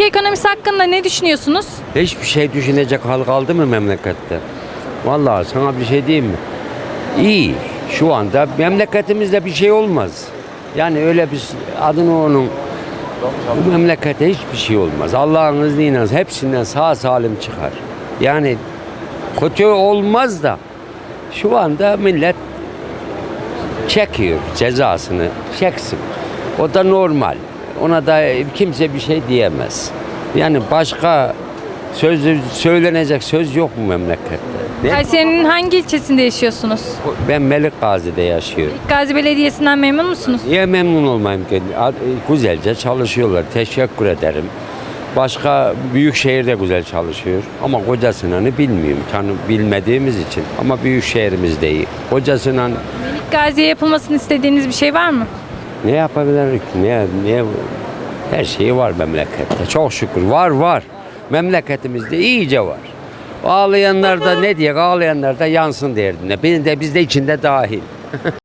Ülke ekonomisi hakkında ne düşünüyorsunuz? Hiçbir şey düşünecek hal kaldı mı memlekette? Vallahi sana bir şey diyeyim mi? İyi. Şu anda memleketimizde bir şey olmaz. Yani öyle bir adını onun bu memlekete hiçbir şey olmaz. Allah'ın izniyle hepsinden sağ salim çıkar. Yani kötü olmaz da şu anda millet çekiyor cezasını. Çeksin. O da normal. Ona da kimse bir şey diyemez. Yani başka söz söylenecek söz yok mu memlekette? Kayseri'nin hangi ilçesinde yaşıyorsunuz? Ben Melik Gazi'de yaşıyorum. Gazi Belediyesi'nden memnun musunuz? Niye memnun olmayayım ki? Güzelce çalışıyorlar. Teşekkür ederim. Başka büyük şehirde güzel çalışıyor. Ama Koca Sinan'ı bilmiyorum. Tanı bilmediğimiz için. Ama büyük şehrimiz de iyi. Koca Sinan Melik Gazi'ye yapılmasını istediğiniz bir şey var mı? Ne yapabilir ki? Ne, ne, her şeyi var memlekette. Çok şükür. Var var. Memleketimizde iyice var. Ağlayanlar da ne diye ağlayanlar da yansın derdine. Biz de biz de içinde dahil.